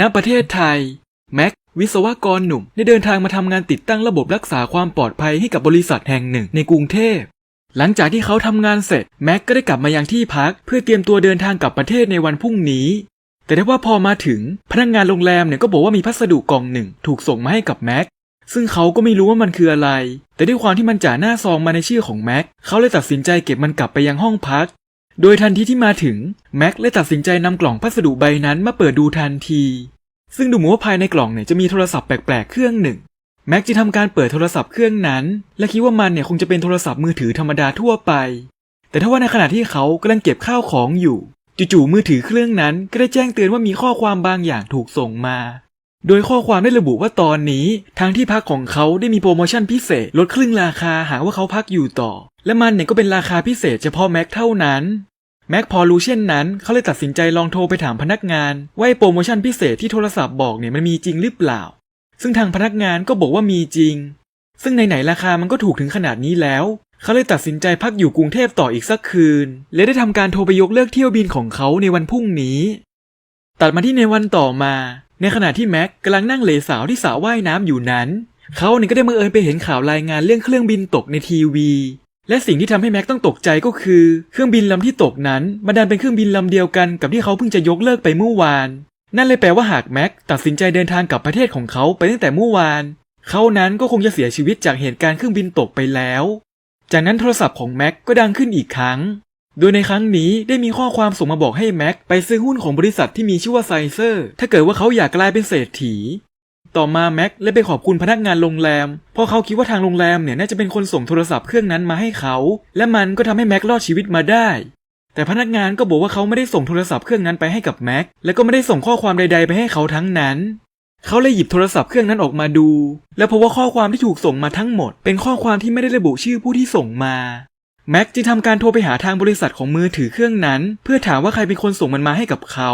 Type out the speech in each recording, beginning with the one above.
ณประเทศไทย แม็ก วิศวกรหนุ่ม ได้เดินทางมาทำงานติดตั้งระบบรักษาความปลอดภัยให้กับบริษัทแห่งหนึ่งในกรุงเทพ หลังจากที่เขาทำงานเสร็จ แม็กก็ได้กลับมายังที่พัก เพื่อเตรียมตัวเดินทางกลับประเทศในวันพรุ่งนี้ แต่ได้ว่าพอมาถึงพนักงานโรงแรมเนี่ยก็บอกว่ามีพัสดุกล่องหนึ่ง ถูกส่งมาให้กับแม็กซึ่งเขาก็ไม่รู้ว่ามันคืออะไร แต่ด้วยความที่มันจ่าหน้าซองมาในชื่อของแม็ก เขาเลยตัดสินใจเก็บมันกลับไปยังห้องพัก โดยทันทีที่มาถึงแม็กเลยตัดสินใจนำกล่องพัสดุใบนั้นมาเปิดดูทันที ซึ่งดูเหมือนว่าภายในกล่องเนี่ยจะมีโทรศัพท์แปลกๆเครื่องหนึ่ง แม็กจะทำการเปิดโทรศัพท์เครื่องนั้น และคิดว่ามันเนี่ยคงจะเป็นโทรศัพท์มือถือธรรมดาทั่วไป แต่ถ้าว่าในขณะที่เขากำลังเก็บข้าวของอยู่ จู่ๆมือถือเครื่องนั้นก็ได้แจ้งเตือนว่ามีข้อความบางอย่างถูกส่งมา โดยข้อความได้ระบุว่าตอนนี้ทางที่พักของเขาได้มีโปรโมชั่นพิเศษลดครึ่งราคาหากว่าเขาพักอยู่ต่อ และมันเนี่ยก็เป็นราคาพิเศษเฉพาะแม็กเท่านั้น แม็กพอรู้เช่นนั้น เขาเลยตัดสินใจลองโทรไปถามพนักงานว่าโปรโมชั่นพิเศษที่โทรศัพท์บอกเนี่ยมันมีจริงหรือเปล่า ซึ่งทางพนักงานก็บอกว่ามีจริง ซึ่งไหนๆราคามันก็ถูกถึงขนาดนี้แล้ว เขาเลยตัดสินใจพักอยู่กรุงเทพต่ออีกสักคืน และได้ทำการโทรไปยกเลิกเที่ยวบินของเขาในวันพรุ่งนี้ ตัดมาที่ในวันต่อมา ในขณะที่แม็กกำลังนั่งเลสาวที่สระว่ายน้ำอยู่นั้น เขาเนี่ยก็ได้มาเอิญไปเห็นข่าวรายงานเรื่องเครื่องบินตกในทีวี และสิ่งที่ทำให้แม็กต้องตกใจก็คือ เครื่องบินลำที่ตกนั้นมันดันเป็นเครื่องบินลำเดียวกันกับที่เขาเพิ่งจะยกเลิกไปเมื่อวาน นั่นเลยแปลว่าหากแม็กตัดสินใจเดินทางกลับประเทศของเขาไปตั้งแต่เมื่อวาน เขานั้นก็คงจะเสียชีวิตจากเหตุการณ์เครื่องบินตกไปแล้ว จากนั้นโทรศัพท์ของแม็กก็ดังขึ้นอีกครั้ง โดยในครั้งนี้ได้มีข้อความส่งมาบอกให้แม็กไปซื้อหุ้นของบริษัทที่มีชื่อว่าไซเซอร์ ถ้าเกิดว่าเขาอยากกลายเป็นเศรษฐี ต่อมาแม็กเลยไปขอบคุณพนักงานโรงแรมเพราะเขาคิดว่าทางโรงแรมเนี่ยน่าจะเป็นคนส่งโทรศัพท์เครื่องนั้นมาให้เขา และมันก็ทำให้แม็กรอดชีวิตมาได้ แต่พนักงานก็บอกว่าเขาไม่ได้ส่งโทรศัพท์เครื่องนั้นไปให้กับแม็กและก็ไม่ได้ส่งข้อความใด ๆ ไปให้เขาทั้งนั้นเขาเลยหยิบโทรศัพท์เครื่องนั้นออกมาดู แล้วพบว่าข้อความที่ถูกส่งมาทั้งหมด เป็นข้อความที่ไม่ได้ระบุชื่อผู้ที่ส่งมาแม็กจึงทำการโทรไปหาทางบริษัทของมือถือเครื่องนั้น เพื่อถามว่าใครเป็นคนส่งมันมาให้กับเขา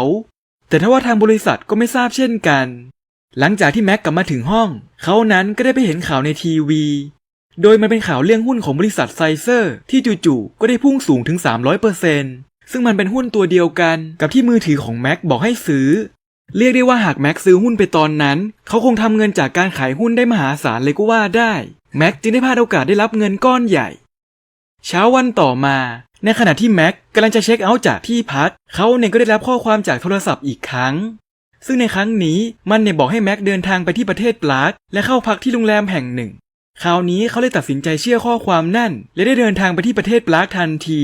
แต่ถ้าว่าทางบริษัทก็ไม่ทราบเช่นกัน หลังจากที่แม็กกลับมาถึงห้อง เขานั้นก็ได้ไปเห็นข่าวในทีวี โดยมันเป็นข่าวเรื่องหุ้นของบริษัทไซเซอร์ ที่จู่ๆก็ได้พุ่งสูงถึง 300%ซึ่งมันเป็นหุ้นตัวเดียวกันกับที่มือถือของแม็กบอกให้ซื้อ เรียกได้ว่าหากแม็กซื้อหุ้นไปตอนนั้น เขาคงทำเงินจากการขายหุ้นได้มหาศาลเลยก็ว่าได้ แม็กจึงได้พลาดโอกาสได้รับเงินก้อนใหญ่ เช้าวันต่อมา ในขณะที่แม็กกำลังจะเช็คเอาท์จากที่พักเขาเนี่ยก็ได้รับข้อความจากโทรศัพท์อีกครั้ง ซึ่งในครั้งนี้มันเนี่ยบอกให้แม็กเดินทางไปที่ประเทศปรากและเข้าพักที่โรงแรมแห่งหนึ่ง คราวนี้เขาเลยตัดสินใจเชื่อข้อความนั่น และได้เดินทางไปที่ประเทศปรากทันที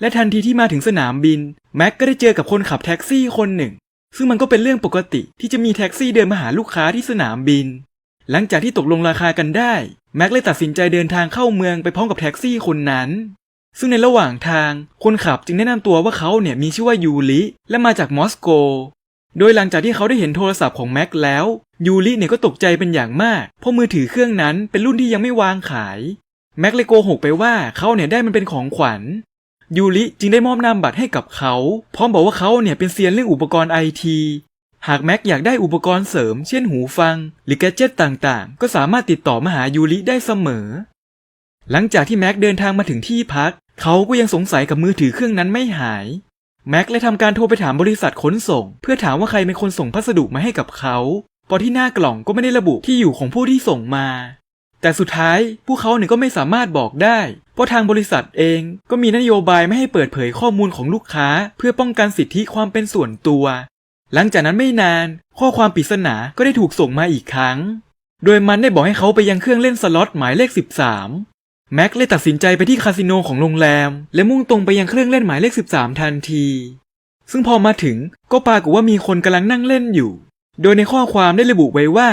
และทันทีที่มาถึงสนามบินแม็กก็ได้เจอกับคนขับแท็กซี่คนหนึ่ง ซึ่งมันก็เป็นเรื่องปกติที่จะมีแท็กซี่เดินมาหาลูกค้าที่สนามบิน หลังจากที่ตกลงราคากันได้แม็กเลยตัดสินใจเดินทางเข้าเมืองไปพร้อมกับแท็กซี่คนนั้นซึ่งในระหว่างทางคนขับจึงแนะนำตัวว่าเขาเนี่ยมีชื่อว่ายูริและมาจากมอสโก โดยหลังจากที่เขาได้เห็นโทรศัพท์ของแม็กแล้ว ยูริเนี่ยก็ตกใจเป็นอย่างมาก เพราะมือถือเครื่องนั้นเป็นรุ่นที่ยังไม่วางขาย แม็กเลยโกหกไปว่าเขาเนี่ยได้มันเป็นของขวัญ ยูริจึงได้มอบนามบัตรให้กับเขา พร้อมบอกว่าเขาเนี่ยเป็นเซียนเรื่องอุปกรณ์ไอทีหากแม็กอยากได้อุปกรณ์เสริม เช่นหูฟัง หรือแกดเจิตต่างๆ ก็สามารถติดต่อมาหายูริได้เสมอ หลังจากที่แม็กเดินทางมาถึงที่พัก เขาก็ยังสงสัยกับมือถือเครื่องนั้นไม่หาย แม็กเลยทำการโทรไปถามบริษัทขนส่ง เพื่อถามว่าใครเป็นคนส่งพัสดุมาให้กับเขาพราะที่หน้ากล่องก็ไม่ได้ระบุที่อยู่ของผู้ที่ส่งมา แต่สุดท้ายพวกเขาเนี่ยก็ไม่สามารถบอกได้ เพราะทางบริษัทเองก็มีนโยบายไม่ให้เปิดเผยข้อมูลของลูกค้า เพื่อป้องกันสิทธิความเป็นส่วนตัว หลังจากนั้นไม่นาน ข้อความปริศนาก็ได้ถูกส่งมาอีกครั้ง โดยมันได้บอกให้เขาไปยังเครื่องเล่นสล็อตหมายเลข 13 แม็กเลยตัดสินใจไปที่คาสิโนของโรงแรม และมุ่งตรงไปยังเครื่องเล่นหมายเลข 13 ทันที ซึ่งพอมาถึงก็ปรากฏว่ามีคนกำลังนั่งเล่นอยู่ โดยในข้อความได้ระบุไว้ว่า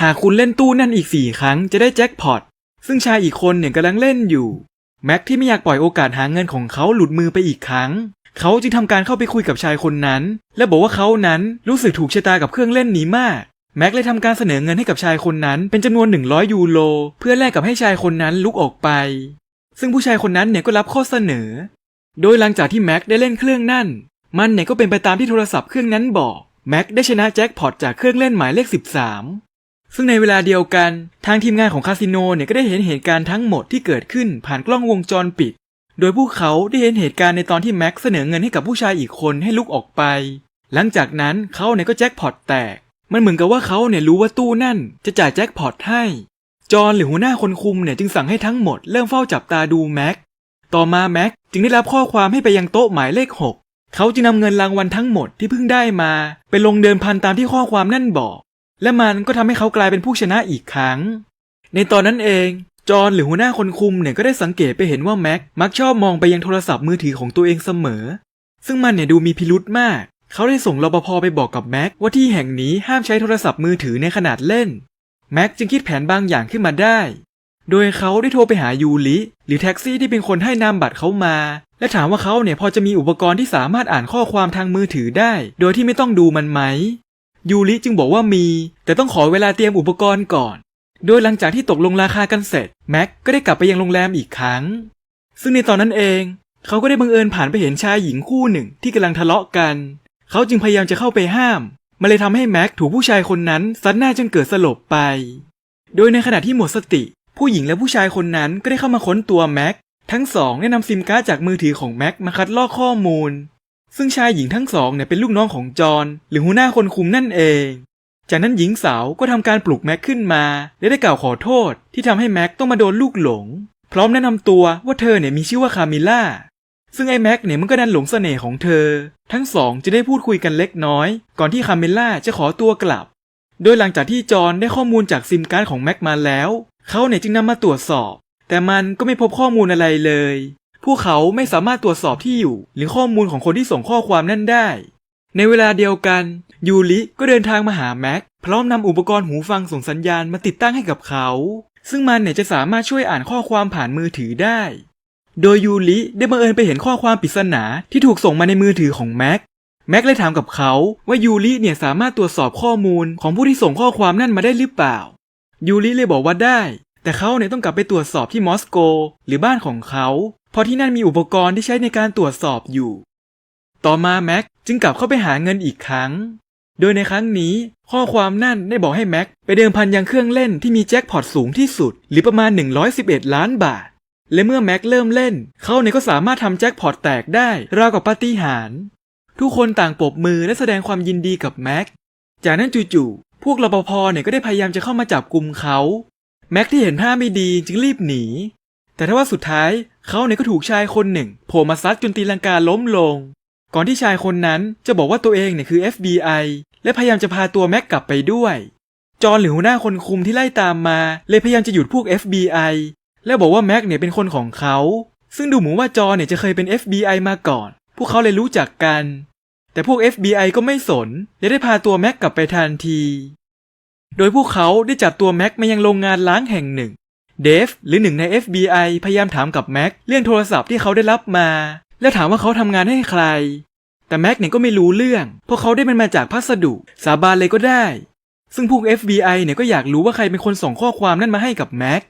หากคุณเล่นตู้นั่นอีก 4 ครั้งจะได้แจ็คพอต ซึ่งชายอีกคนเนี่ยกำลังเล่นอยู่ แม็กที่ไม่อยากปล่อยโอกาสหาเงินของเขาหลุดมือไปอีกครั้ง เขาจึงทำการเข้าไปคุยกับชายคนนั้น และบอกว่าเขานั้นรู้สึกถูกชะตากับเครื่องเล่นนี้มาก แม็กเลยทำการเสนอเงินให้กับชายคนนั้นเป็นจำนวน 100 ยูโรเพื่อแลกกับให้ชายคนนั้นลุกออกไป ซึ่งผู้ชายคนนั้นเนี่ยก็รับข้อเสนอ โดยหลังจากที่แม็กได้เล่นเครื่องนั่น มันเนี่ยก็เป็นไปตามที่โทรศัพท์เครื่องนั้นบอก แม็กได้ชนะแจ็คพอตจากเครื่องเล่นหมายเลข 13 ซึ่งในเวลาเดียวกัน ทางทีมงานของคาสิโนเนี่ยก็ได้เห็นเหตุการณ์ทั้งหมดที่เกิดขึ้นผ่านกล้องวงจรปิด โดยพวกเขาได้เห็นเหตุการณ์ในตอนที่แม็กเสนอเงินให้กับผู้ชายอีกคนให้ลุกออกไป หลังจากนั้นเขาเนี่ยก็แจ็คพอตแตก มันเหมือนกับว่าเขาเนี่ยรู้ว่าตู้นั่นจะจ่ายแจ็คพอตให้ จอห์นหรือหัวหน้าคนคุมเนี่ยจึงสั่งให้ทั้งหมดเริ่มเฝ้าจับตาดูแม็ก ต่อมาแม็กจึงได้รับข้อความให้ไปยังโต๊ะหมายเลข6เขาจึงนำเงินรางวัลทั้งหมดที่เพิ่งได้มา ไปลงเดิมพันตามที่ข้อความนั่นบอก และมันก็ทำให้เขากลายเป็นผู้ชนะอีกครั้ง ในตอนนั้นเองจอห์นหรือหัวหน้าคนคุมเนี่ยก็ได้สังเกตไปเห็นว่าแม็กมักชอบมองไปยังโทรศัพท์มือถือของตัวเองเสมอ ซึ่งมันเนี่ยดูมีพิรุธมาก เขาได้ส่งรปภไปบอกกับแม็กว่าที่แห่งนี้ห้ามใช้โทรศัพท์มือถือในขนาดเล่น แม็กจึงคิดแผนบางอย่างขึ้นมาได้ โดยเขาได้โทรไปหายูริ หรือแท็กซี่ที่เป็นคนให้นามบัตรเขามา และถามว่าเขาเนี่ยพอจะมีอุปกรณ์ที่สามารถอ่านข้อความทางมือถือได้ โดยที่ไม่ต้องดูมันไหม ยูริจึงบอกว่ามี แต่ต้องขอเวลาเตรียมอุปกรณ์ก่อน โดยหลังจากที่ตกลงราคากันเสร็จแม็กก็ได้กลับไปยังโรงแรมอีกครั้ง ซึ่งในตอนนั้นเอง เขาก็ได้บังเอิญผ่านไปเห็นชายหญิงคู่หนึ่งที่กำลังทะเลาะกัน เขาจึงพยายามจะเข้าไปห้าม มันเลยทำให้แม็กถูกผู้ชายคนนั้นซัดหน้าจนเกิดสลบไป โดยในขณะที่หมดสติ ผู้หญิงและผู้ชายคนนั้นก็ได้เข้ามาค้นตัวแม็ก ทั้งสองได้นำซิมการ์ดจากมือถือของแม็กมาคัดลอกข้อมูล ซึ่งชายหญิงทั้งสองเนี่ยเป็นลูกน้องของจอห์นหรือหัวหน้าคนคุมนั่นเอง จากนั้นหญิงสาวก็ทำการปลุกแม็กขึ้นมา และได้กล่าวขอโทษ ที่ทำให้แม็กต้องมาโดนลูกหลง พร้อมแนะนำตัวว่าเธอเนี่ยมีชื่อว่าคามิล่า ซึ่งไอ้แม็กเนี่ยมันก็ดันหลงเสน่ห์ของเธอ ทั้งสองจะได้พูดคุยกันเล็กน้อย ก่อนที่คาเมล่าจะขอตัวกลับ โดยหลังจากที่จอห์นได้ข้อมูลจากซิมการ์ดของแม็กมาแล้ว เขาเนี่ยจึงนำมาตรวจสอบ แต่มันก็ไม่พบข้อมูลอะไรเลย พวกเขาไม่สามารถตรวจสอบที่อยู่ หรือข้อมูลของคนที่ส่งข้อความนั่นได้ ในเวลาเดียวกันยูริก็เดินทางมาหาแม็กพร้อมนำอุปกรณ์หูฟังส่งสัญญาณมาติดตั้งให้กับเขา ซึ่งมันเนี่ยจะสามารถช่วยอ่านข้อความผ่านมือถือได้ โดยยูริได้บังเอิญไปเห็นข้อความปริศนาที่ถูกส่งมาในมือถือของแม็ก แม็กเลยถามกับเขาว่ายูริเนี่ยสามารถตรวจสอบข้อมูลของผู้ที่ส่งข้อความนั่นมาได้หรือเปล่า ยูริเลยบอกว่าได้ แต่เขาเนี่ยต้องกลับไปตรวจสอบที่มอสโก หรือบ้านของเขา เพราะที่นั่นมีอุปกรณ์ที่ใช้ในการตรวจสอบอยู่ ต่อมาแม็กจึงกลับเข้าไปหาเงินอีกครั้ง โดยในครั้งนี้ข้อความนั่นได้บอกให้แม็กไปเดิมพันยังเครื่องเล่นที่มีแจ็คพอตสูงที่สุด หรือประมาณ 111 ล้านบาท และเมื่อแม็กเริ่มเล่น เขาเนี่ยก็สามารถทำแจ็คพอตแตกได้ ราวกับปาฏิหาริย์ทุกคนต่างปรบมือและแสดงความยินดีกับแม็ก จากนั้นจู่ๆพวกรปภเนี่ยก็ได้พยายามจะเข้ามาจับกลุ่มเขาแม็กที่เห็นท่าไม่ดีจึงรีบหนี แต่ถ้าว่าสุดท้ายเขาเนี่ยก็ถูกชายคนหนึ่งโผล่มาซัดจนตีลังกาล้มลง ก่อนที่ชายคนนั้นจะบอกว่าตัวเองเนี่ยคือ FBI และพยายามจะพาตัวแม็กกลับไปด้วย จอห์นหรือหัวหน้าคนคุมที่ไล่ตามมา เลยพยายามจะหยุดพวก FBI และบอกว่าแม็กเนี่ยเป็นคนของเขา ซึ่งดูเหมือนว่าจอเนี่ยจะเคยเป็น FBI มาก่อน พวกเขาเลยรู้จักกัน แต่พวก FBI ก็ไม่สนและได้พาตัวแม็กกลับไปทันที โดยพวกเขาได้จับตัวแม็กมายังโรงงานล้างแห่งหนึ่ง เดฟหรือหนึ่งใน FBI พยายามถามกับแม็กเรื่องโทรศัพท์ที่เขาได้รับมา และถามว่าเขาทำงานให้ใคร แต่แม็กเนี่ยก็ไม่รู้เรื่องเพราะเขาได้มันมาจากพัสดุ สาบานเลยก็ได้ซึ่งพวก FBI เนี่ยก็อยากรู้ว่าใครเป็นคนส่งข้อความนั้นมาให้กับแม็ก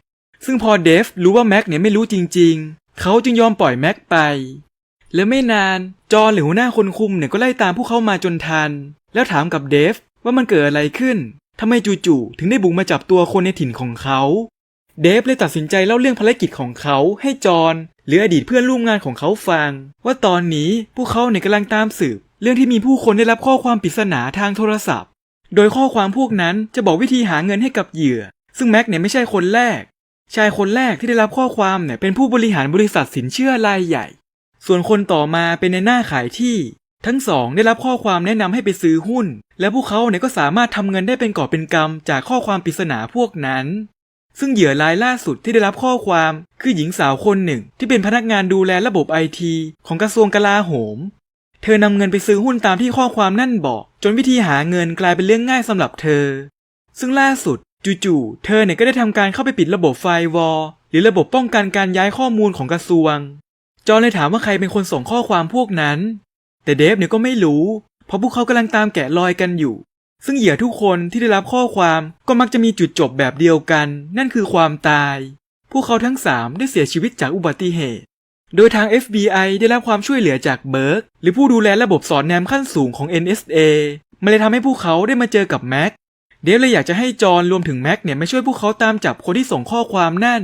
ซึ่งพอเดฟรู้ว่าแม็กเนี่ยไม่รู้จริง ๆ เขาจึงยอมปล่อยแม็กไป และไม่นานจอห์นหรือหัวหน้าคนคุมเนี่ยก็ไล่ตามพวกเขามาจนทัน แล้วถามกับเดฟว่ามันเกิดอะไรขึ้นทำไมจู่ๆถึงได้บุกมาจับตัวคนในถิ่นของเขา เดฟเลยตัดสินใจเล่าเรื่องภารกิจของเขาให้จอห์นหรืออดีตเพื่อนร่วมงานของเขาฟัง ว่าตอนนี้พวกเขาเนี่ยกำลังตามสืบ เรื่องที่มีผู้คนได้รับข้อความปริศนาทางโทรศัพท์ โดยข้อความพวกนั้นจะบอกวิธีหาเงินให้กับเหยื่อ ซึ่งแม็กเนี่ยไม่ใช่คนแรก ชายคนแรกที่ได้รับข้อความเนี่ยเป็นผู้บริหารบริษัทสินเชื่อรายใหญ่ ส่วนคนต่อมาเป็นในหน้าขายที่ ทั้งสองได้รับข้อความแนะนำให้ไปซื้อหุ้น และพวกเขาเนี่ยก็สามารถทำเงินได้เป็นก่อเป็นกำจากข้อความปริศนาพวกนั้น ซึ่งเหยื่อรายล่าสุดที่ได้รับข้อความคือหญิงสาวคนหนึ่ง ที่เป็นพนักงานดูแลระบบไอทีของกระทรวงกลาโหม เธอนำเงินไปซื้อหุ้นตามที่ข้อความนั่นบอก จนวิธีหาเงินกลายเป็นเรื่องง่ายสำหรับเธอ ซึ่งล่าสุด จู่ๆ เธอเนี่ยก็ได้ทำการเข้าไปปิดระบบไฟวอลหรือระบบป้องกันการย้ายข้อมูลของกระทรวง จอห์นเลยถามว่าใครเป็นคนส่งข้อความพวกนั้น แต่เดฟเนี่ยก็ไม่รู้ เพราะพวกเขากำลังตามแกะรอยกันอยู่ ซึ่งเหยื่อทุกคนที่ได้รับข้อความก็มักจะมีจุดจบแบบเดียวกัน นั่นคือความตาย พวกเขาทั้งสามได้เสียชีวิตจากอุบัติเหตุ โดยทาง FBI ได้รับความช่วยเหลือจากเบิร์กหรือผู้ดูแลระบบสอนแนมขั้นสูงของ NSA มันเลยทำให้พวกเขาได้มาเจอกับแม็ก เดฟเลยอยากจะให้จอห์นรวมถึงแม็กเนี่ยมาช่วยพวกเขาตามจับคนที่ส่งข้อความนั่น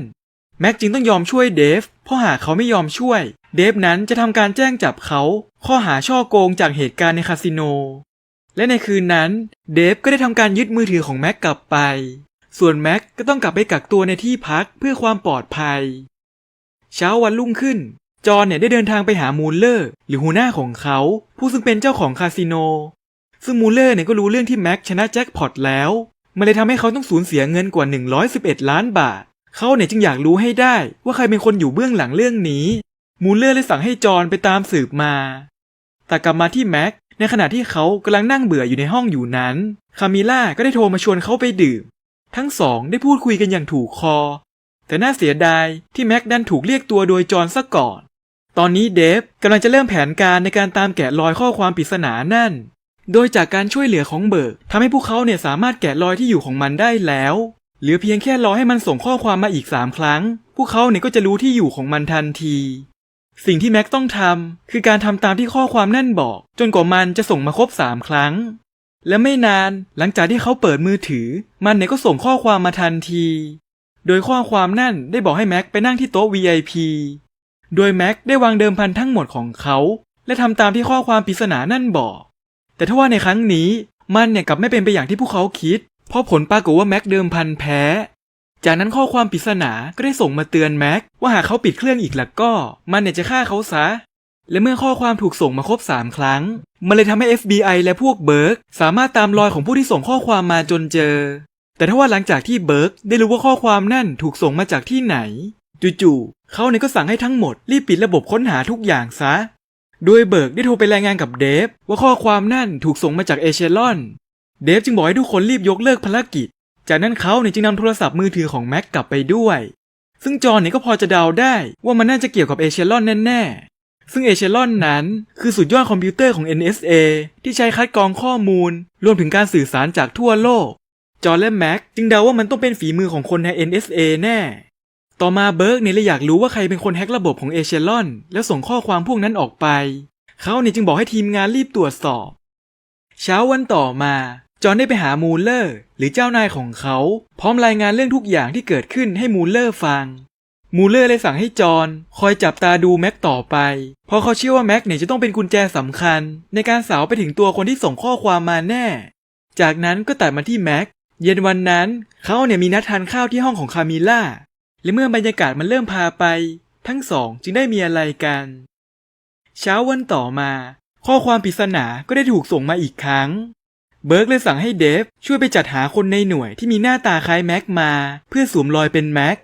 แม็กจึงต้องยอมช่วยเดฟเพราะหากเขาไม่ยอมช่วย เดฟนั้นจะทำการแจ้งจับเขา ข้อหาช่อโกงจากเหตุการณ์ในคาสิโน และในคืนนั้น เดฟก็ได้ทำการยึดมือถือของแม็กกลับไป ส่วนแม็กก็ต้องกลับไปกักตัวในที่พักเพื่อความปลอดภัย เช้าวันรุ่งขึ้น จอห์นเนี่ยได้เดินทางไปหามูลเลอร์ หรือหัวหน้าของเขา ผู้ซึ่งเป็นเจ้าของคาสิโน ซึ่งมูเลอร์เนี่ยก็รู้เรื่องที่แม็กชนะแจ็คพอตแล้ว มันเลยทำให้เขาต้องสูญเสียเงินกว่า 111 ล้านบาท เขาเนี่ยจึงอยากรู้ให้ได้ว่าใครเป็นคนอยู่เบื้องหลังเรื่องนี้ มูเลอร์เลยสั่งให้จอนไปตามสืบมา แต่กลับมาที่แม็กในขณะที่เขากำลังนั่งเบื่ออยู่ในห้องอยู่นั้น คามิล่าก็ได้โทรมาชวนเขาไปดื่ม ทั้งสองได้พูดคุยกันอย่างถูกคอ แต่น่าเสียดายที่แม็กดันถูกเรียกตัวโดยจอนซะก่อน ตอนนี้เดฟกำลังจะเริ่มแผนการในการตามแกะรอยข้อความปริศนานั่น โดยจากการช่วยเหลือของเบิร์กทำให้พวกเขาเนี่ยสามารถแกะรอยที่อยู่ของมันได้แล้ว เหลือเพียงแค่รอให้มันส่งข้อความมาอีกสามครั้ง พวกเขาเนี่ยก็จะรู้ที่อยู่ของมันทันที สิ่งที่แม็กต้องทำคือการทำตามที่ข้อความนั่นบอก จนกว่ามันจะส่งมาครบสามครั้ง และไม่นานหลังจากที่เขาเปิดมือถือ มันเนี่ยก็ส่งข้อความมาทันที โดยข้อความนั่นได้บอกให้แม็กไปนั่งที่โต๊ะ VIP โดยแม็กได้วางเดิมพันทั้งหมดของเขา และทำตามที่ข้อความปริศนานั่นบอก แต่ถ้าว่าในครั้งนี้มันเนี่ยกลับไม่เป็นไปอย่างที่พวกเขาคิด เพราะผลปรากฏว่าแม็กเดิมพันแพ้ จากนั้นข้อความปริศนาก็ได้ส่งมาเตือนแม็กว่าหากเขาปิดเครื่องอีกแล้วก็ มันเนี่ยจะฆ่าเขาซะ และเมื่อข้อความถูกส่งมาครบ 3 ครั้ง มันเลยทำให้ FBI และพวกเบิร์กสามารถตามรอยของผู้ที่ส่งข้อความมาจนเจอ แต่ถ้าว่าหลังจากที่เบิร์กได้รู้ว่าข้อความนั่นถูกส่งมาจากที่ไหนจู่ๆเขาเนี่ยก็สั่งให้ทั้งหมดรีบปิดระบบค้นหาทุกอย่างซะ โดยเบิร์กได้โทรไปรายงานกับเดฟว่าข้อความนั่นถูกส่งมาจากเอเชลอน เดฟจึงบอกให้ทุกคนรีบยกเลิกภารกิจ จากนั้นเขาเนี่ยจึงนำโทรศัพท์มือถือของแม็กกลับไปด้วย ซึ่งจอนเนี่ยก็พอจะเดาได้ว่ามันน่าจะเกี่ยวกับเอเชลอนแน่ๆ ซึ่งเอเชลอนนั้นคือสุดยอดคอมพิวเตอร์ของ NSA ที่ใช้คัดกรองข้อมูล รวมถึงการสื่อสารจากทั่วโลก จอนและแม็กจึงเดาว่ามันต้องเป็นฝีมือของคนใน NSA แน่ ต่อมาเบิร์กเนี่ยเลยอยากรู้ว่าใครเป็นคนแฮ็กระบบของเอเชลอน แล้วส่งข้อความพวกนั้นออกไป เขาเนี่ยจึงบอกให้ทีมงานรีบตรวจสอบ เช้าวันต่อมา จอห์นได้ไปหามูลเลอร์ หรือเจ้านายของเขา พร้อมรายงานเรื่องทุกอย่างที่เกิดขึ้นให้มูลเลอร์ฟัง มูลเลอร์เลยสั่งให้จอห์นคอยจับตาดูแม็กต่อไป เพราะเขาเชื่อว่าแม็กเนี่ยจะต้องเป็นกุญแจสำคัญ ในการสาวไปถึงตัวคนที่ส่งข้อความมาแน่ จากนั้นก็ตัดมาที่แม็กเย็นวันนั้นเขาเนี่ยมีนัดทานข้าวที่ห้องของคามิล่า และเมื่อบรรยากาศมันเริ่มพาไป ทั้งสองจึงได้มีอะไรกัน เช้าวันต่อมา ข้อความปริศนาก็ได้ถูกส่งมาอีกครั้ง เบิร์กเลยสั่งให้เดฟช่วยไปจัดหาคนในหน่วยที่มีหน้าตาคล้ายแม็กมา เพื่อสวมรอยเป็นแม็ก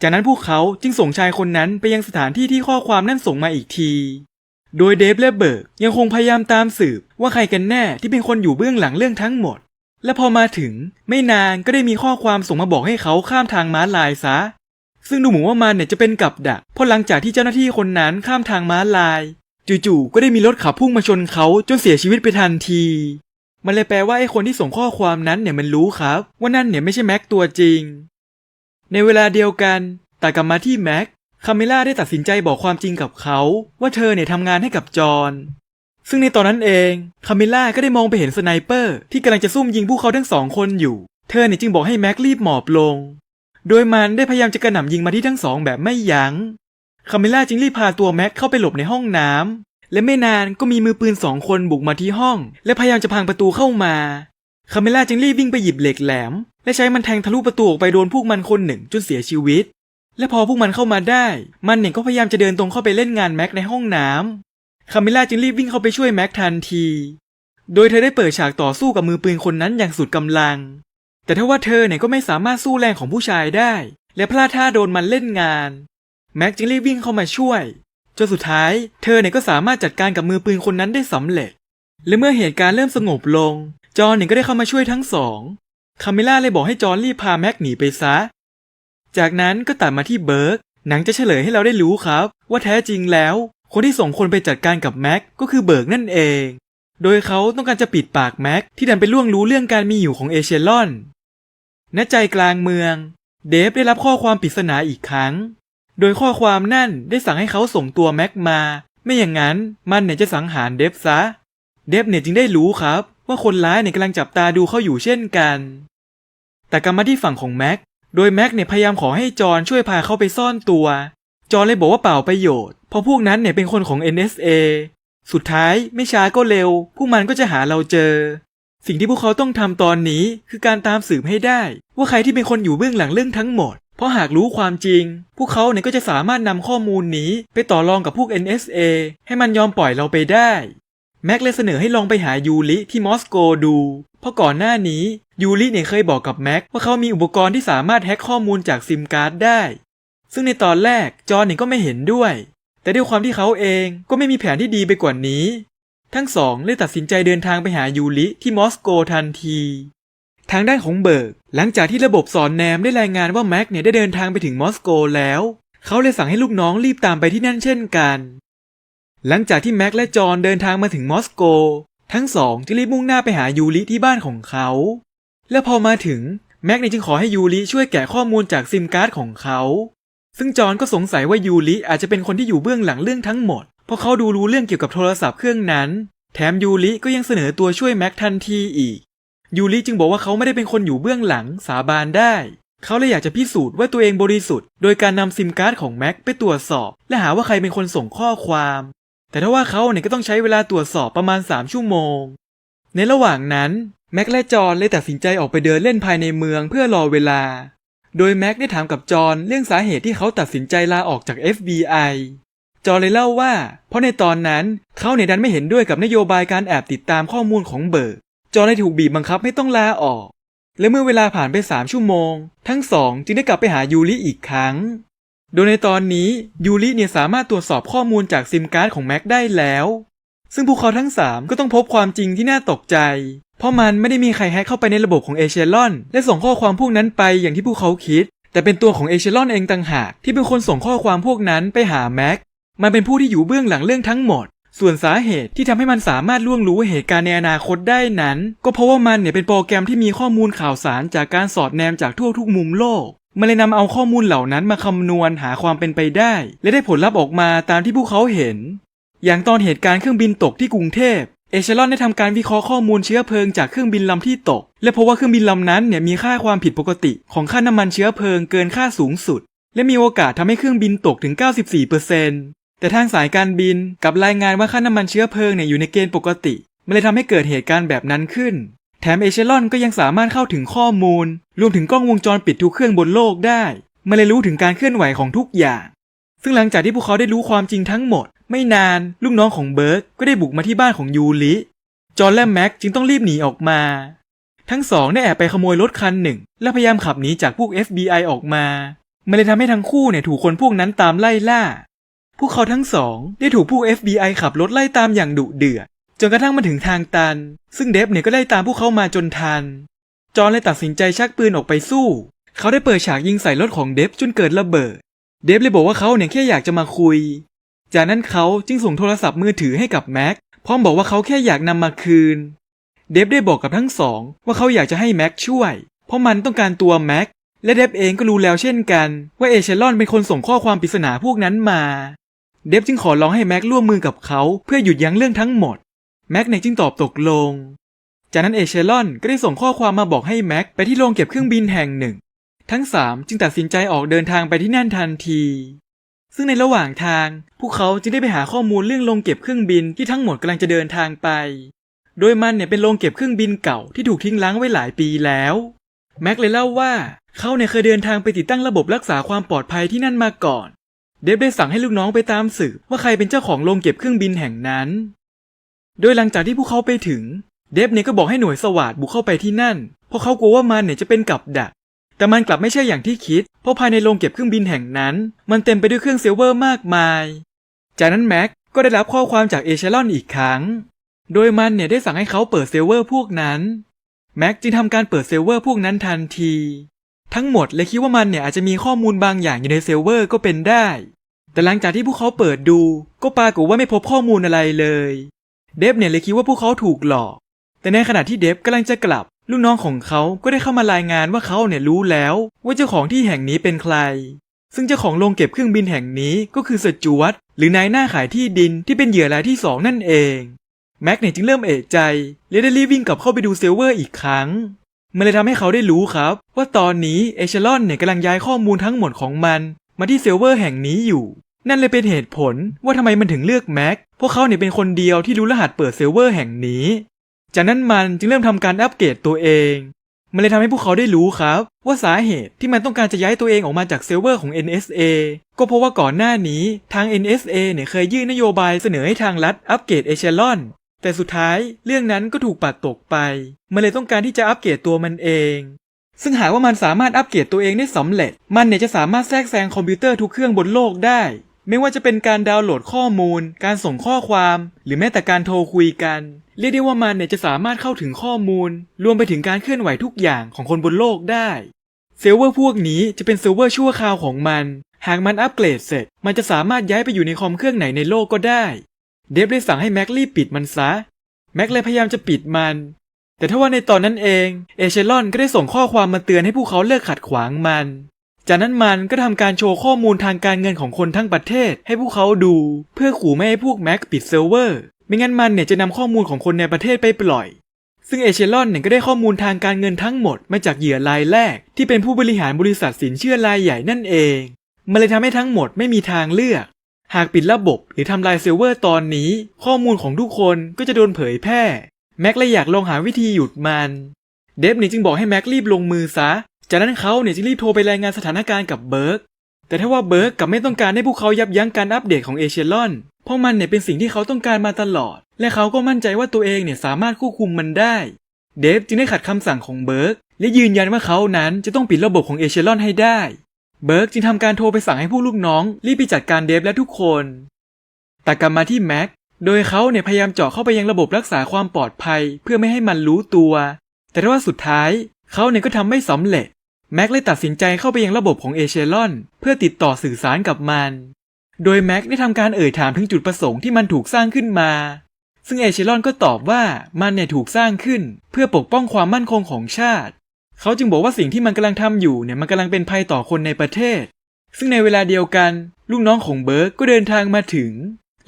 จากนั้นพวกเขาจึงส่งชายคนนั้นไปยังสถานที่ที่ข้อความนั่นส่งมาอีกที โดยเดฟและเบิร์กยังคงพยายามตามสืบว่าใครกันแน่ที่เป็นคนอยู่เบื้องหลังเรื่องทั้งหมด และพอมาถึงไม่นานก็ได้มีข้อความส่งมาบอกให้เขาข้ามทางม้าลายซะ ซึ่งดูเหมือนว่ามันเนี่ยจะเป็นกับดักเพราะหลังจากที่เจ้าหน้าที่คนนั้นข้ามทางม้าลาย จู่ๆก็ได้มีรถขับพุ่งมาชนเขาจนเสียชีวิตไปทันที มันเลยแปลว่าไอ้คนที่ส่งข้อความนั้นเนี่ยมันรู้ครับ ว่านั่นเนี่ยไม่ใช่แม็กตัวจริง ในเวลาเดียวกันแต่กลับมาที่แม็กคาเมล่าได้ตัดสินใจบอกความจริงกับเขา ว่าเธอเนี่ยทำงานให้กับจอห์นซึ่งในตอนนั้นเองคาเมล่าก็ได้มองไปเห็นสไนเปอร์ที่กำลังจะซุ่มยิงพวกเขาทั้งสองคนอยู่ เธอเนี่ยจึงบอกให้แม็กรีบหมอบลง โดยมันได้พยายามจะกระหน่ำยิงมาที่ทั้งสองแบบไม่ยัง้ง คาเมล่าจึงรีบพาตัวแม็กเข้าไปหลบในห้องน้ำและไม่นานก็มีมือปืนสองคนบุกมาที่ห้อง และพยายามจะพังประตูเข้ามา คาเมล่าจึงรีบวิ่งไปหยิบเหล็กแหลม และใช้มันแทงทะลุประตูออกไปโดนพวกมันคนหนึ่งจนเสียชีวิต และพอพวกมันเข้ามาได้ มันเนี่ยก็พยายามจะเดินตรงเข้าไปเล่นงานแม็กในห้องน้ำคาเมล่าจึงรีบวิ่งเข้าไปช่วยแม็กทันที โดยเธอได้เปิดฉากต่อสู้กับมือปืนคนนั้นอย่างสุดกำลัง แต่ถ้าว่าเธอเนี่ยก็ไม่สามารถสู้แรงของผู้ชายได้ และพลาดท่าโดนมันเล่นงาน แม็กจึงรีบวิ่งเข้ามาช่วย จนสุดท้ายเธอเนี่ยก็สามารถจัดการกับมือปืนคนนั้นได้สำเร็จ และเมื่อเหตุการณ์เริ่มสงบลง จอห์นเนี่ยก็ได้เข้ามาช่วยทั้งสอง คาเมล่าเลยบอกให้จอห์นรีบพาแม็กหนีไปซะ จากนั้นก็ตัดมาที่เบิร์ก หนังจะเฉลยให้เราได้รู้ครับ ว่าแท้จริงแล้ว คนที่ส่งคนไปจัดการกับแม็กก็คือเบิร์กนั่นเอง โดยเขาต้องการจะปิดปากแม็กที่ดันไปล่วงรู้เรื่องการมีอยู่ของเอเชลอน ณใจกลางเมือง เดฟได้รับข้อความปริศนาอีกครั้ง โดยข้อความนั่นได้สั่งให้เขาส่งตัวแม็กมา ไม่อย่างนั้นมันเนี่ยจะสังหารเดฟซะ เดฟเนี่ยจึงได้รู้ครับ ว่าคนร้ายเนี่ยกำลังจับตาดูเขาอยู่เช่นกัน แต่กลับมาที่ฝั่งของแม็ก โดยแม็กเนี่ยพยายามขอให้จอห์นช่วยพาเขาไปซ่อนตัว จอห์นเลยบอกว่าเปล่าประโยชน์ เพราะพวกนั้นเนี่ยเป็นคนของ NSA สุดท้ายไม่ช้าก็เร็ว พวกมันก็จะหาเราเจอ สิ่งที่พวกเขาต้องทำตอนนี้คือการตามสืบให้ได้ ว่าใครที่เป็นคนอยู่เบื้องหลังเรื่องทั้งหมด เพราะหากรู้ความจริง พวกเขาเนี่ยก็จะสามารถนำข้อมูลนี้ไปต่อรองกับพวก NSA ให้มันยอมปล่อยเราไปได้ แม็กเลยเสนอให้ลองไปหายูริที่มอสโกดู เพราะก่อนหน้านี้ยูริเนี่ยเคยบอกกับแม็กว่าเขามีอุปกรณ์ที่สามารถแฮ็กข้อมูลจากซิมการ์ดได้ ซึ่งในตอนแรกจอห์นเนี่ยก็ไม่เห็นด้วย แต่ด้วยความที่เขาเองก็ไม่มีแผนที่ดีไปกว่านี้ ทั้งสองเลยตัดสินใจเดินทางไปหายูริที่มอสโกทันที ทางด้านของเบิร์ก หลังจากที่ระบบสอนแนมได้รายงานว่าแม็กเนี่ยได้เดินทางไปถึงมอสโกแล้ว เขาเลยสั่งให้ลูกน้องรีบตามไปที่นั่นเช่นกัน หลังจากที่แม็กและจอห์นเดินทางมาถึงมอสโก ทั้งสองจึงรีบมุ่งหน้าไปหายูริที่บ้านของเขา และพอมาถึงแม็กเนี่ยจึงขอให้ยูริช่วยแกะข้อมูลจากซิมการ์ดของเขา ซึ่งจอห์นก็สงสัยว่ายูริอาจจะเป็นคนที่อยู่เบื้องหลังเรื่องทั้งหมด เพราะเขาดูรู้เรื่องเกี่ยวกับโทรศัพท์เครื่องนั้น แถมยูริก็ยังเสนอตัวช่วยแม็กทันทีอีก ยูริจึงบอกว่าเขาไม่ได้เป็นคนอยู่เบื้องหลังสาบานได้ เขาเลยอยากจะพิสูจน์ว่าตัวเองบริสุทธิ์ โดยการนำซิมการ์ดของแม็กไปตรวจสอบ และหาว่าใครเป็นคนส่งข้อความ แต่ถ้าว่าเขาเนี่ยก็ต้องใช้เวลาตรวจสอบประมาณ 3 ชั่วโมง ในระหว่างนั้นแม็กและจอห์นเลยตัดสินใจออกไปเดินเล่นภายในเมืองเพื่อรอเวลา โดยแม็กได้ถามกับจอห์นเรื่องสาเหตุที่เขาตัดสินใจลาออกจาก FBI จอเลยเล่าว่า เพราะในตอนนั้นเขาเนี่ยดันไม่เห็นด้วยกับนโยบายการแอบติดตามข้อมูลของเบิร์กจอเลยถูกบีบบังคับให้ต้องลาออก และเมื่อเวลาผ่านไปสามชั่วโมง ทั้งสองจึงได้กลับไปหายูริอีกครั้ง โดยในตอนนี้ยูริเนี่ยสามารถตรวจสอบข้อมูลจากซิมการ์ดของแม็กได้แล้ว ซึ่งพวกเขาทั้งสามก็ต้องพบความจริงที่น่าตกใจ เพราะมันไม่ได้มีใครแฮกเข้าไปในระบบของเอเชลอน และส่งข้อความพวกนั้นไปอย่างที่พวกเขาคิดแต่เป็นตัวของเอเชลอนเองต่างหากที่เป็นคนส่งข้อความพวกนั้นไปหาแม็ก มันเป็นผู้ที่อยู่เบื้องหลังเรื่องทั้งหมด ส่วนสาเหตุที่ทำให้มันสามารถล่วงรู้เหตุการณ์ในอนาคตได้นั้น ก็เพราะว่ามันเนี่ยเป็นโปรแกรมที่มีข้อมูลข่าวสารจากการสอดแนมจากทั่วทุกมุมโลกมันเลยนำเอาข้อมูลเหล่านั้นมาคำนวณหาความเป็นไปได้ และได้ผลลัพธ์ออกมาตามที่พวกเขาเห็น อย่างตอนเหตุการณ์เครื่องบินตกที่กรุงเทพเอเชลอนได้ทำการวิเคราะห์ข้อมูลเชื้อเพลิงจากเครื่องบินลำที่ตก และพบว่าเครื่องบินลำนั้นเนี่ยมีค่าความผิดปกติ ของค่าน้ำมันเชื้อเพลิงเกินค่าสูงสุด และมีโอกาสทำให้เครื่องบินตกถึง 94% แต่ทางสายการบินกับรายงานว่าค่าน้ำมันเชื้อเพลิงเนี่ยอยู่ในเกณฑ์ปกติ มันเลยทำให้เกิดเหตุการณ์แบบนั้นขึ้น แถมเอเชลอนก็ยังสามารถเข้าถึงข้อมูล รวมถึงกล้องวงจรปิดทุกเครื่องบนโลกได้ มันเลยรู้ถึงการเคลื่อนไหวของทุกอย่าง ซึ่งหลังจากที่พวกเขาได้รู้ความจริงทั้งหมด ไม่นานลูกน้องของเบิร์กก็ได้บุกมาที่บ้านของยูริ จอห์และแม็กจึงต้องรีบหนีออกมา ทั้งสองได้แอบไปขโมยรถคันหนึ่ง และพยายามขับหนีจากพวก FBI ออกมา มันเลยทำให้ทั้งคู่เนี่ยถูกคนพวกนั้นตามไล่ล่า พวกเขาทั้งสองได้ถูกพวก FBI ขับรถไล่ตามอย่างดุเดือด จนกระทั่งมาถึงทางตัน ซึ่งเดฟเนี่ยก็ไล่ตามพวกเขามาจนทัน จอนเลยตัดสินใจชักปืนออกไปสู้ เขาได้เปิดฉากยิงใส่รถของเดฟจนเกิดระเบิด เดฟเลยบอกว่าเขาเนี่ยแค่อยากจะมาคุย จากนั้นเขาจึงส่งโทรศัพท์มือถือให้กับแม็ก พร้อมบอกว่าเขาแค่อยากนำมาคืน เดฟได้บอกกับทั้งสองว่าเขาอยากจะให้แม็กช่วย เพราะมันต้องการตัวแม็ก และเดฟเองก็รู้แล้วเช่นกัน ว่าเอเชลอนเป็นคนส่งข้อความปริศนาพวกนั้นมา เดฟจึงขอร้องให้แม็กร่วมมือกับเขาเพื่อหยุดยั้งเรื่องทั้งหมด แม็กเนี่ยจึงตอบตกลง จากนั้นเอเชลอนก็ได้ส่งข้อความมาบอกให้แม็กไปที่โรงเก็บเครื่องบินแห่งหนึ่ง ทั้งสามจึงตัดสินใจออกเดินทางไปที่นั่นทันที ซึ่งในระหว่างทาง พวกเขาจึงได้ไปหาข้อมูลเรื่องโรงเก็บเครื่องบินที่ทั้งหมดกำลังจะเดินทางไป โดยมันเนี่ยเป็นโรงเก็บเครื่องบินเก่าที่ถูกทิ้งล้างไว้หลายปีแล้วแม็กเลยเล่าว่าเขาเนี่ยเคยเดินทางไปติดตั้งระบบรักษาความปลอดภัยที่นั่นมาก่อน เดฟได้สั่งให้ลูกน้องไปตามสืบว่าใครเป็นเจ้าของโรงเก็บเครื่องบินแห่งนั้น โดยหลังจากที่พวกเขาไปถึง เดฟเนี่ยก็บอกให้หน่วยสวาดบุกเข้าไปที่นั่น เพราะเขากลัวว่ามันเนี่ยจะเป็นกับดัก แต่มันกลับไม่ใช่อย่างที่คิด เพราะภายในโรงเก็บเครื่องบินแห่งนั้น มันเต็มไปด้วยเครื่องเซิลเวอร์มากมาย จากนั้นแม็กก็ได้รับข้อความจากเอเชลอนอีกครั้ง โดยมันเนี่ยได้สั่งให้เขาเปิดเซิลเวอร์พวกนั้น แม็กจึงทำการเปิดเซิลเวอร์พวกนั้นทันที ทั้งหมดเลยคิดว่ามันเนี่ยอาจจะมีข้อมูลบางอย่างอยู่ในเซิลเวอร์ก็เป็นได้ แต่หลังจากที่พวกเขาเปิดดู ก็ปรากฏว่าไม่พบข้อมูลอะไรเลย เดฟเนี่ยเลยคิดว่าพวกเขาถูกหลอก แต่ในขณะที่เดฟกำลังจะกลับ ลูกน้องของเขาก็ได้เข้ามารายงานว่าเขาเนี่ยรู้แล้ว ว่าเจ้าของที่แห่งนี้เป็นใคร ซึ่งเจ้าของโรงเก็บเครื่องบินแห่งนี้ก็คือสจวตหรือนายหน้าขายที่ดินที่เป็นเหยื่อรายที่สองนั่นเองแม็กเนี่ยจึงเริ่มเอะใจและได้รีบวิ่งกลับเข้าไปดูเซิลเวอร์อีกครั้ง มันเลยทำให้เขาได้รู้ครับ ว่าตอนนี้เอเชลอนเนี่ยกำลังย้ายข้อมูลทั้งหมดของมัน มาที่เซิร์ฟเวอร์แห่งนี้อยู่ นั่นเลยเป็นเหตุผลว่าทำไมมันถึงเลือกแม็กพวกเขาเนี่ยเป็นคนเดียวที่รู้รหัสเปิดเซิร์ฟเวอร์แห่งนี้ จากนั้นมันจึงเริ่มทำการอัปเกรดตัวเอง มันเลยทำให้พวกเขาได้รู้ครับ ว่าสาเหตุที่มันต้องการจะย้ายตัวเองออกมาจากเซิร์ฟเวอร์ของ NSA ก็เพราะว่าก่อนหน้านี้ทาง NSA เนี่ยเคยยื่นนโยบายเสนอให้ทางรัฐอัปเกรดเอเชลอน แต่สุดท้ายเรื่องนั้นก็ถูกปัดตกไป มันเลยต้องการที่จะอัปเกรดตัวมันเอง ซึ่งหากว่ามันสามารถอัปเกรดตัวเองได้สำเร็จ มันเนี่ยจะสามารถแทรกแซงคอมพิวเตอร์ทุกเครื่องบนโลกได้ ไม่ว่าจะเป็นการดาวน์โหลดข้อมูล การส่งข้อความ หรือแม้แต่การโทรคุยกัน เรียกได้ว่ามันเนี่ยจะสามารถเข้าถึงข้อมูล รวมไปถึงการเคลื่อนไหวทุกอย่างของคนบนโลกได้เซิร์ฟเวอร์พวกนี้จะเป็นเซิร์ฟเวอร์ชั่วคราวของมัน หากมันอัปเกรดเสร็จ มันจะสามารถย้ายไปอยู่ในคอมเครื่องไหนในโลกก็ได้ เดฟได้สั่งให้แม็กรีบปิดมันซะ แม็กเลยพยายามจะปิดมัน แต่ถ้าว่าในตอนนั้นเอง เอเชลอนก็ได้ส่งข้อความมาเตือนให้พวกเขาเลิกขัดขวางมัน จากนั้นมันก็ทำการโชว์ข้อมูลทางการเงินของคนทั้งประเทศ ให้พวกเขาดู เพื่อขู่ไม่ให้พวกแม็กปิดเซิร์ฟเวอร์ ไม่งั้นมันเนี่ยจะนำข้อมูลของคนในประเทศไปปล่อยซึ่งเอเชลอนเนี่ยก็ได้ข้อมูลทางการเงินทั้งหมดมาจากเหยื่อรายแรก ที่เป็นผู้บริหารบริษัทสินเชื่อรายใหญ่นั่นเอง มันเลยทำให้ทั้งหมดไม่มีทางเลือก หากปิดระบบหรือทำลายเซิร์ฟเวอร์ตอนนี้ ข้อมูลของทุกคนก็จะโดนเผยแพร่ แม็กเลยอยากลองหาวิธีหยุดมัน เดฟเนี่ยจึงบอกให้แม็กรีบลงมือซะ จากนั้นเขาเนี่ยจึงรีบโทรไปรายงานสถานการณ์กับเบิร์ก แต่ถ้าว่าเบิร์กกับไม่ต้องการให้พวกเขายับยั้งการอัปเดตของเอเชลอน เพราะมันเนี่ยเป็นสิ่งที่เขาต้องการมาตลอด และเขาก็มั่นใจว่าตัวเองเนี่ยสามารถควบคุมมันได้ เดฟจึงได้ขัดคำสั่งของเบิร์กและยืนยันว่าเขานั้นจะต้องปิดระบบของเอเชลอนให้ได้ เบิร์กจึงทำการโทรไปสั่งให้ผู้ลูกน้อง รีบไปจัดการเดฟและทุกคน แต่กลับมาที่แม็ก โดยเขาเนี่ยพยายามเจาะเข้าไปยังระบบรักษาความปลอดภัย เพื่อไม่ให้มันรู้ตัว แต่ว่าสุดท้ายเขาเนี่ยก็ทำไม่สำเร็จ แม็กเลยตัดสินใจเข้าไปยังระบบของเอเชลอน เพื่อติดต่อสื่อสารกับมัน โดยแม็กได้ทำการเอ่ยถามถึงจุดประสงค์ที่มันถูกสร้างขึ้นมา ซึ่งเอเชลอนก็ตอบว่ามันเนี่ยถูกสร้างขึ้น เพื่อปกป้องความมั่นคงของชาติ เขาจึงบอกว่าสิ่งที่มันกำลังทำอยู่เนี่ยมันกำลังเป็นภัยต่อคนในประเทศ ซึ่งในเวลาเดียวกัน ลูกน้องของเบิร์กก็เดินทางมาถึง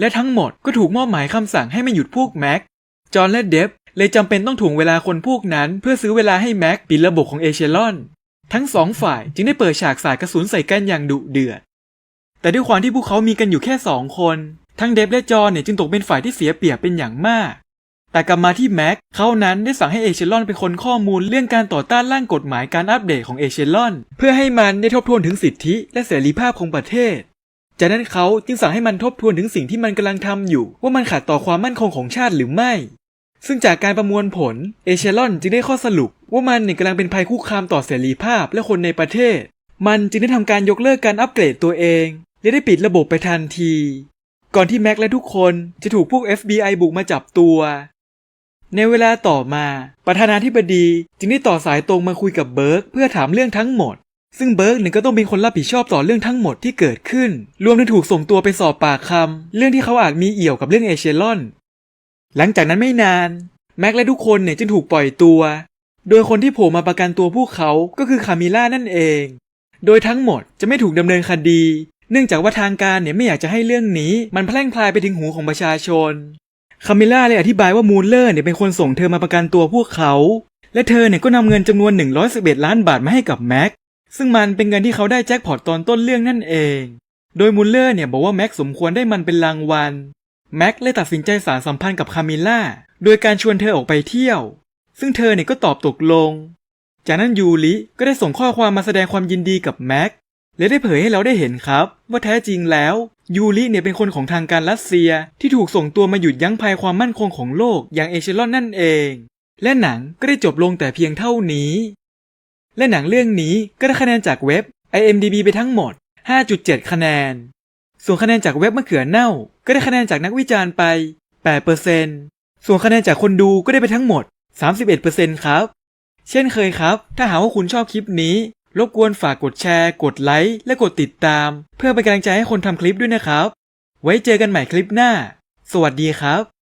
และทั้งหมดก็ถูกมอบหมายคำสั่งให้ไม่หยุดพวกแม็ก จอห์นและเดฟเลยจำเป็นต้องถ่วงเวลาคนพวกนั้น เพื่อซื้อเวลาให้แม็กปิดระบบของเอเชลอน ทั้งสองฝ่ายจึงได้เปิดฉากสาดกระสุนใส่กันอย่างดุเดือด แต่ด้วยความที่พวกเขามีกันอยู่แค่สองคน ทั้งเดฟและจอห์นเนี่ยจึงตกเป็นฝ่ายที่เสียเปรียบเป็นอย่างมาก แต่กลับมาที่แม็กเขานั้นได้สั่งให้เอเชลอนเป็นคนข้อมูลเรื่องการต่อต้านร่างกฎหมายการอัปเดตของเอเชลอน เพื่อให้มันได้ทบทวนถึงสิทธิและเสรีภาพของประเทศ จากนั้นเขาจึงสั่งให้มันทบทวนถึงสิ่งที่มันกำลังทำอยู่ ว่ามันขัดต่อความมั่นคงของชาติหรือไม่ ซึ่งจากการประมวลผลเอเชลอนจึงได้ข้อสรุป ว่ามันเนี่ยกำลังเป็นภัยคุกคามต่อเสรีภาพและคนในประเทศ มันจึงได้ทำการยกเลิกการอัปเกรดตัวเองและได้ปิดระบบไปทันที ก่อนที่แม็กและทุกคนจะถูกพวก FBI บุกมาจับตัว ในเวลาต่อมา ประธานาธิบดีจึงได้ต่อสายตรงมาคุยกับเบิร์กเพื่อถามเรื่องทั้งหมด ซึ่งเบิร์กเนี่ยก็ต้องเป็นคนรับผิดชอบต่อเรื่องทั้งหมดที่เกิดขึ้น รวมถึงถูกส่งตัวไปสอบปากคำเรื่องที่เขาอาจมีเอี่ยวกับเรื่องเอเชลอน หลังจากนั้นไม่นาน แม็กและทุกคนเนี่ยจึงถูกปล่อยตัว โดยคนที่โผล่มาประกันตัวพวกเขาก็คือคามิล่านั่นเอง โดยทั้งหมดจะไม่ถูกดำเนินคดี เนื่องจากว่าทางการเนี่ยไม่อยากจะให้เรื่องนี้ มันแพร่งพลายไปถึงหูของประชาชน คามิล่าเลยอธิบายว่ามูลเลอร์เนี่ยเป็นคนส่งเธอมาประกันตัวพวกเขา และเธอเนี่ยก็นำเงินจำนวน 111 ล้านบาทมาให้กับแม็ก ซึ่งมันเป็นเงินที่เขาได้แจ็คพอตตอนต้นเรื่องนั่นเอง โดยมูลเลอร์เนี่ยบอกว่าแม็กสมควรได้มันเป็นรางวัล แม็กเลยตัดสินใจสารสัมพันธ์กับคามิล่าโดยการชวนเธอออกไปเที่ยว ซึ่งเธอเนี่ยก็ตอบตกลง จากนั้นยูริก็ได้ส่งข้อความมาแสดงความยินดีกับแม็กและได้เผยให้เราได้เห็นครับ ว่าแท้จริงแล้ว ยูริเนี่ยเป็นคนของทางการรัสเซียที่ถูกส่งตัวมาหยุดยั้งภัยความมั่นคงของโลกอย่างเอเชลอนนั่นเอง และหนังก็ได้จบลงแต่เพียงเท่านี้ และหนังเรื่องนี้ก็ได้คะแนนจากเว็บ IMDb ไปทั้งหมด 5.7 คะแนน ส่วนคะแนนจากเว็บมะเขือเน่า ก็ได้คะแนนจากนักวิจารณ์ไป 8%ส่วนคะแนนจากคนดูก็ได้ไปทั้งหมด 31%ครับ เช่นเคยครับ ถ้าหากว่าคุณชอบคลิปนี้ รบกวนฝากกดแชร์ กดไลค์ และกดติดตาม เพื่อเป็นกำลังใจให้คนทำคลิปด้วยนะครับ ไว้เจอกันใหม่คลิปหน้า สวัสดีครับ